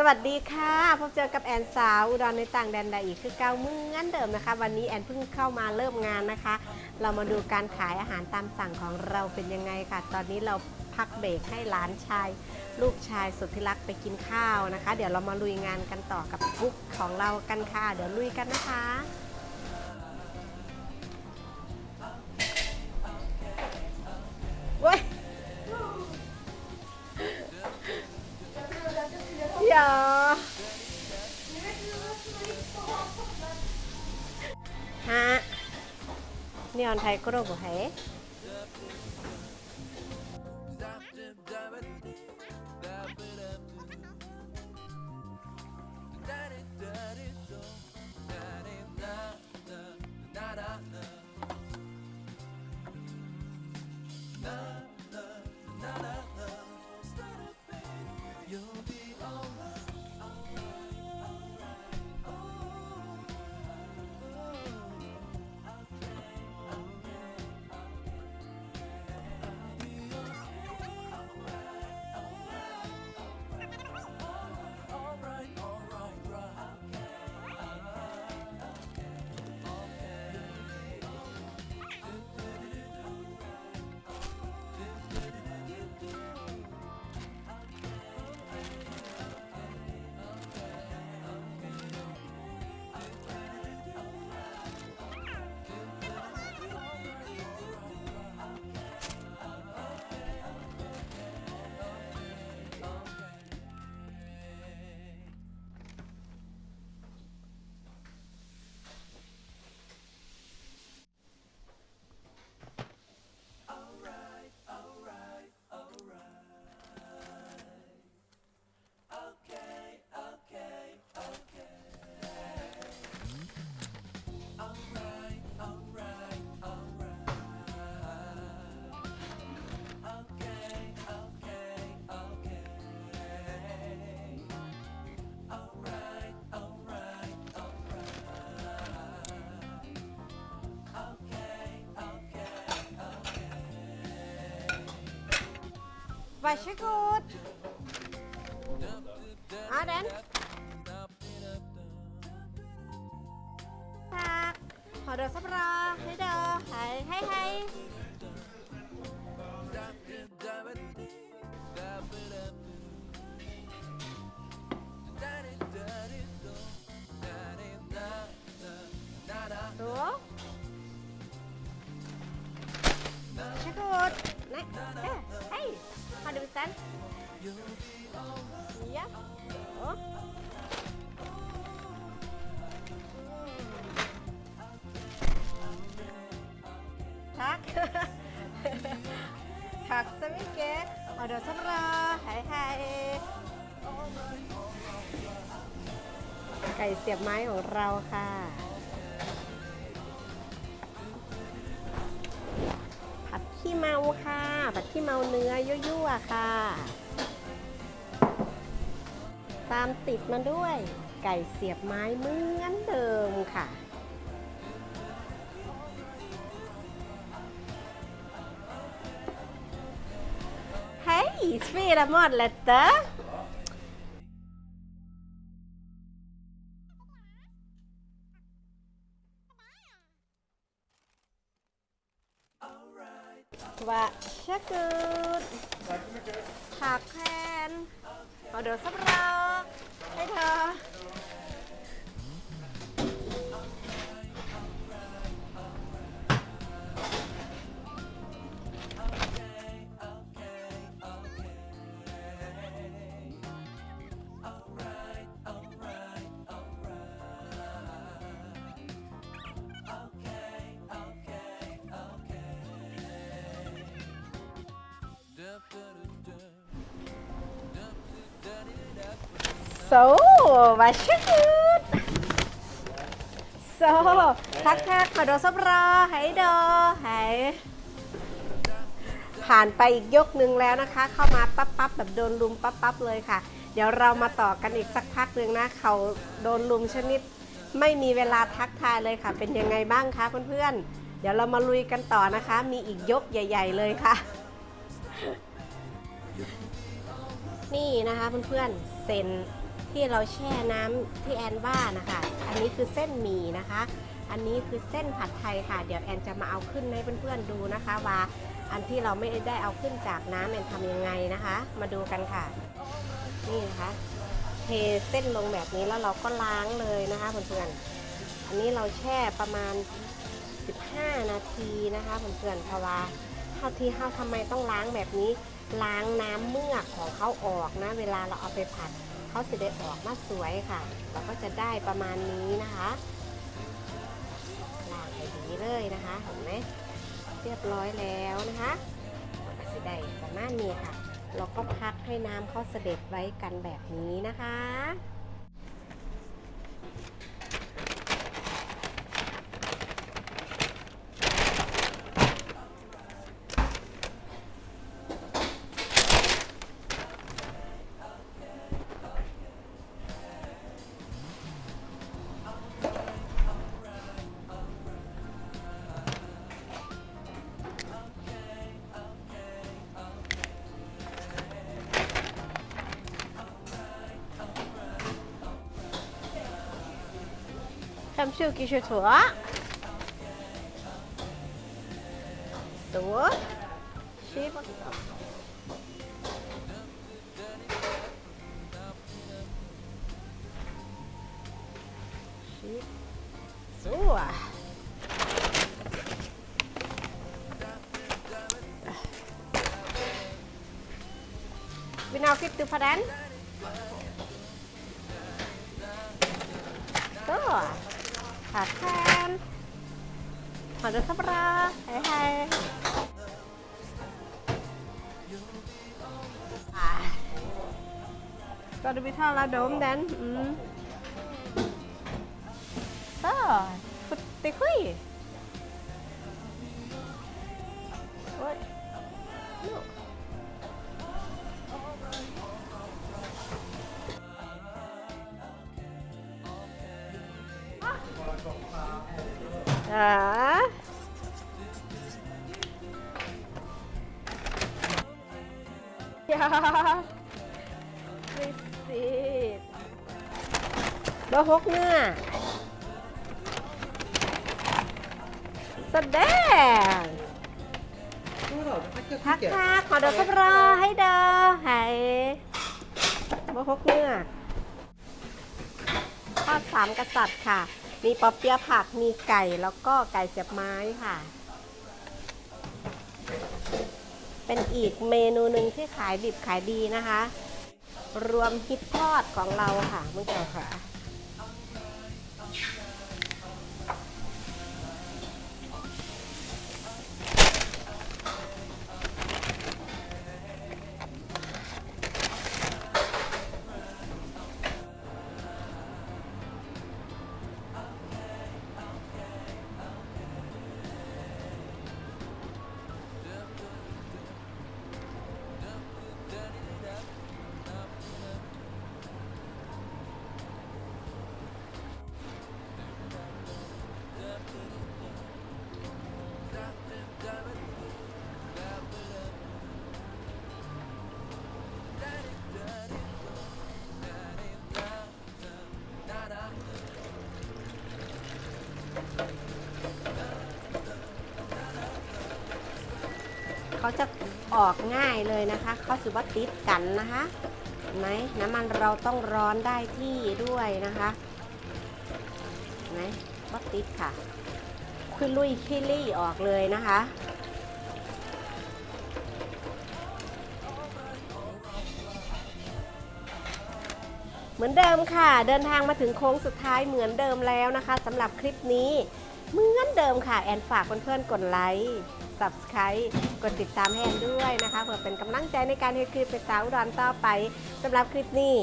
สวัสดีค่ะพบเจอกับแอนสาวอุดรในต่างแดนใดอีกคือเก้ามืองั้นเดิมนะคะ วันนี้แอนเพิ่งเข้ามาเริ่มงานนะคะ เรามาดูการขายอาหารตามสั่งของเราเป็นยังไงค่ะ ตอนนี้เราพักเบรกให้หลานชาย ลูกชายสุดที่รักไปกินข้าวนะคะ เดี๋ยวเรามาลุยงานกันต่อกับกุ๊กของเรากันค่ะ เดี๋ยวลุยกันนะคะ neon Thai 크로브 하에 아빠 시굿 아렌 Har du beställt? Ja. Så. Tack. Tack så mycket. Ha det så bra. Hej, hej. ไก่เสียบไม้ของเราค่ะ ขี้เมาค่ะ ผัดขี้เมาเนื้อยั่วๆค่ะ ตามติดมาด้วย ไก่เสียบไม้เหมือนเดิมค่ะเฮ้ยสวีละมอดละเตอ ว่าเชักกูดผักแคนเอาเดี๋ยวสับรอกให้เธอ Varsågod! Tack hen! Har du så bra? Hej då! Så, varsågod! Så, tack tack, har du så bra? Hej då! Hej ผ่านไปอีกยกหนึ่งแล้วนะคะ เข้ามาปั๊บปั๊บแบบโดนลุมปั๊บปั๊บเลยค่ะ เดี๋ยวเรามาต่อกันอีกสักพักหนึ่งนะ เขาโดนลุมชนิด ไม่มีเวลาทักทายเลยค่ะ เป็นยังไงบ้างคะเพื่อนๆ เดี๋ยวเรามาลุยกันต่อนะคะ มีอีกยกใหญ่ ๆ เลยค่ะ นี่นะคะเพื่อนๆเซ็น ที่เราแช่น้ำที่แอนว่านะคะ อันนี้คือเส้นหมี่นะคะ อันนี้คือเส้นผัดไทยค่ะ เดี๋ยวแอนจะมาเอาขึ้นให้เพื่อนๆดูนะคะว่าอันที่เราไม่ได้เอาขึ้นจากน้ำแอนทำยังไงนะคะ มาดูกันค่ะ นี่นะคะเทเส้นลงแบบนี้แล้วเราก็ล้างเลยนะคะเพื่อนๆอันนี้เราแช่ประมาณ 15 นาทีนะคะเพื่อนๆเพราะว่าเท่าที่เท่าทำไมต้องล้างแบบนี้ ล้างน้ำเมือกของเขาออกนะ เวลาเราเอาไปผัด เขาจะได้ออกมาสวยค่ะ เราก็จะได้ประมาณนี้นะคะล้างให้ดีเลยนะคะเห็นไหมเรียบร้อยแล้วนะคะเราก็จะได้ประมาณนี้ค่ะ เราก็พักให้น้ำเขาเสด็จไว้กันแบบนี้นะคะ ทำชื่อกี่ชื่อถั่วตัวชิบชิบตัว Vill fick du ขาดแคนขาดจะสับราไอ้ไอ้ก็ดูวิธาละดมแดนอืมต่อฟุตติคุย Ja. Ja, precis. Behåll nu. Sådär. Tack, tack. Ha det så bra. Hej då. Hej. Behåll nu. ทอดสามกษัตริย์ค่ะ มีปอเปี๊ยะผักมีไก่แล้วก็ไก่เสียบไม้ค่ะ เป็นอีกเมนูหนึ่งที่ขายดิบขายดีนะคะ รวมฮิตทอดของเราค่ะเมื่อกี้ค่ะ เขาจะออกง่ายเลยนะคะเขาสือว่าติดกันนะคะไหมน้ำมันเราต้องร้อนได้ที่ด้วยนะคะไหมว่าติดค่ะคุยลุยคิลี่ออกเลยนะคะเหมือนเดิมค่ะ เดินทางมาถึงโค้งสุดท้ายเหมือนเดิมแล้วนะคะสำหรับคลิปนี้ เหมือนเดิมค่ะ แอนฝากเพื่อนๆกดไลค์ subscribe กดติดตามให้แอนด้วยนะคะเพื่อเป็นกำลังใจในการให้คลิปไปสาวอุดรต่อไปสำหรับคลิปนี้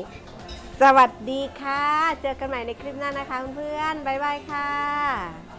สวัสดีค่ะ เจอกันใหม่ในคลิปหน้านะคะเพื่อนๆบ๊ายบายค่ะ